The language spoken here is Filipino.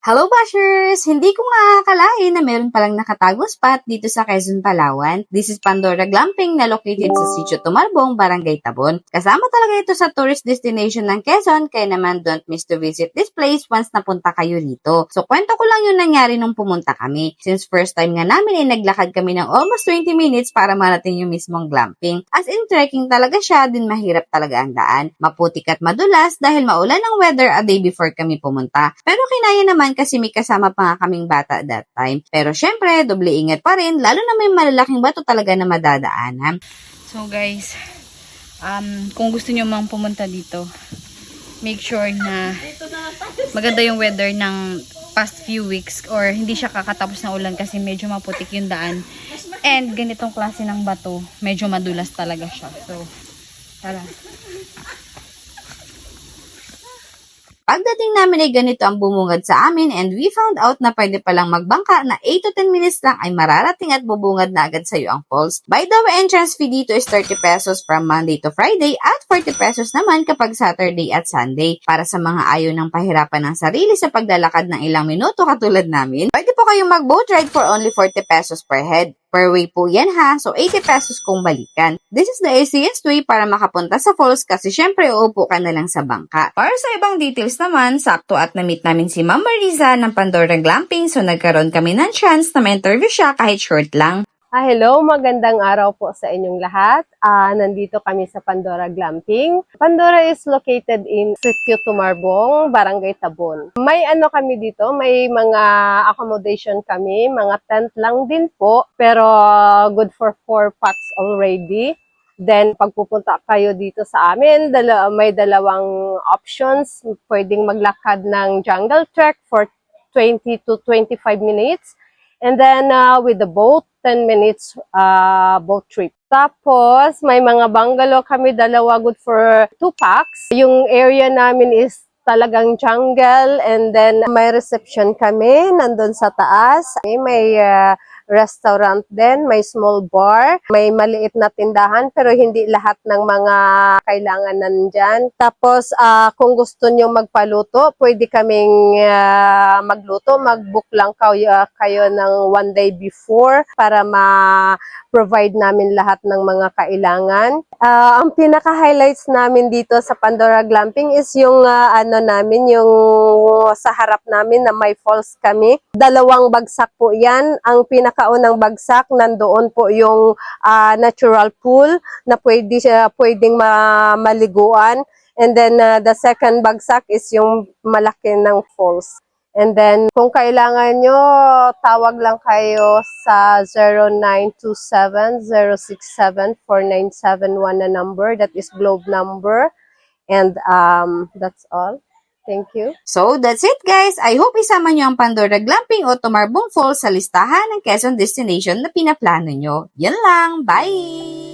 Hello Bashers! Hindi ko nga akalain na meron palang nakatago spot dito sa Quezon, Palawan. This is Pandora Glamping na located sa Sitio Tumarbong, Barangay Tabon. Kasama talaga ito sa tourist destination ng Quezon kaya naman don't miss to visit this place once napunta kayo rito. So kwento ko lang yung nangyari nung pumunta kami. Since first time nga namin ay naglakad kami ng almost 20 minutes para marating yung mismong glamping. As in trekking talaga siya, din mahirap talaga ang daan. Maputik at madulas dahil maulan ang weather a day before kami pumunta. Pero kinaya naman kasi may kasama pa nga kaming bata that time. Pero syempre, doble ingat pa rin, lalo na may malalaking bato talaga na madadaanan. So guys, um, kung gusto nyo mang pumunta dito, make sure na maganda yung weather ng past few weeks or hindi siya kakatapos na ulan kasi medyo maputik yung daan. And ganitong klase ng bato, medyo madulas talaga siya. So, tara. Pagdating namin ay ganito ang bumungad sa amin and we found out na pwede palang magbangka na 8 to 10 minutes lang ay mararating at bubungad na agad sa iyo ang falls. By the way, entrance fee dito is 30 pesos from Monday to Friday at 40 pesos naman kapag Saturday at Sunday. Para sa mga ayaw ng pahirapan ng sarili sa paglalakad ng ilang minuto katulad namin, pwede po kayong mag-boat ride for only 40 pesos per head. Per way po yan ha, so 80 pesos kung balikan. This is the easiest way para makapunta sa falls kasi syempre uupo ka na lang sa bangka. Para sa ibang details naman, sakto at na-meet namin si Ma'am Marisa ng Pandora Glamping so nagkaroon kami ng chance na ma-interview siya kahit short lang. Ah, hello, magandang araw po sa inyong lahat. Ah, nandito kami sa Pandora Glamping. Pandora is located in Sitio Tumarbong, Barangay Tabon. May ano kami dito, may mga accommodation kami, mga tent lang din po, pero good for four packs already. Then, pag pupunta kayo dito sa amin, dala, may dalawang options. Pwedeng maglakad ng jungle trek for 20 to 25 minutes. And then, uh, with the boat, 10 minutes uh, boat trip. Tapos, may mga bungalow kami, dalawa good for two packs. Yung area namin is talagang jungle and then may reception kami nandun sa taas. May uh, restaurant din, may small bar, may maliit na tindahan pero hindi lahat ng mga kailangan nandyan. Tapos ah, kung gusto nyo magpaluto, pwede kaming ah, magluto, mag-book lang kayo, kayo ng one day before para ma-provide namin lahat ng mga kailangan. Ah, ang pinaka-highlights namin dito sa Pandora Glamping is yung ah, ano namin, yung sa harap namin na may falls kami. Dalawang bagsak po yan. Ang pinakaunang bagsak, nandoon po yung ah, natural pool na pwede siya, pwedeng ma- maliguan. And then uh, the second bagsak is yung malaki ng falls. And then, kung kailangan nyo, tawag lang kayo sa 0927-067-4971 na number. That is Globe number. And um, that's all. Thank you. So, that's it guys! I hope isama nyo ang Pandora Glamping o Tumarbong Falls sa listahan ng Quezon destination na pinaplano nyo. Yan lang! Bye!